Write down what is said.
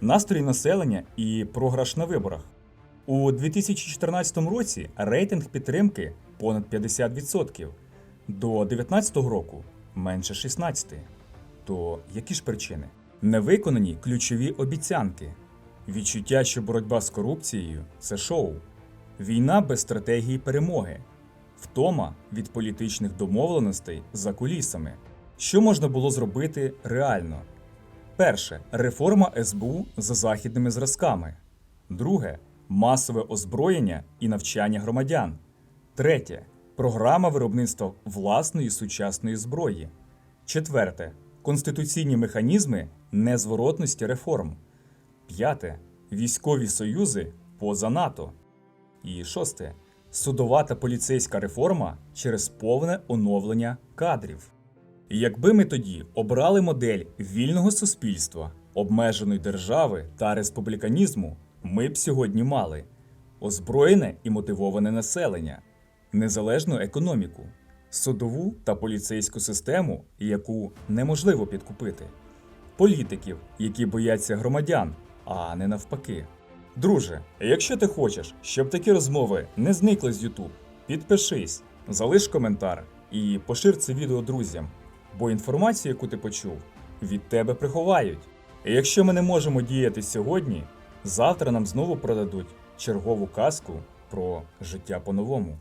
настрої населення і програш на виборах. У 2014 році рейтинг підтримки понад 50%, до 2019 року менше 16%. То які ж причини? Невиконані ключові обіцянки, відчуття, що боротьба з корупцією це шоу, війна без стратегії перемоги, втома від політичних домовленостей за кулісами. Що можна було зробити реально? Перше реформа СБУ за західними зразками. Друге масове озброєння і навчання громадян. Третє програма виробництва власної сучасної зброї. Четверте конституційні механізми незворотності реформ. П'яте військові союзи поза НАТО. І шосте судова та поліцейська реформа через повне оновлення кадрів. Якби ми тоді обрали модель вільного суспільства, обмеженої держави та республіканізму, ми б сьогодні мали озброєне і мотивоване населення, незалежну економіку, судову та поліцейську систему, яку неможливо підкупити, політиків, які бояться громадян, а не навпаки. Друже, якщо ти хочеш, щоб такі розмови не зникли з YouTube, підпишись, залиш коментар і пошир це відео друзям, бо інформацію, яку ти почув, від тебе приховають. І якщо ми не можемо діяти сьогодні, завтра нам знову продадуть чергову казку про життя по-новому.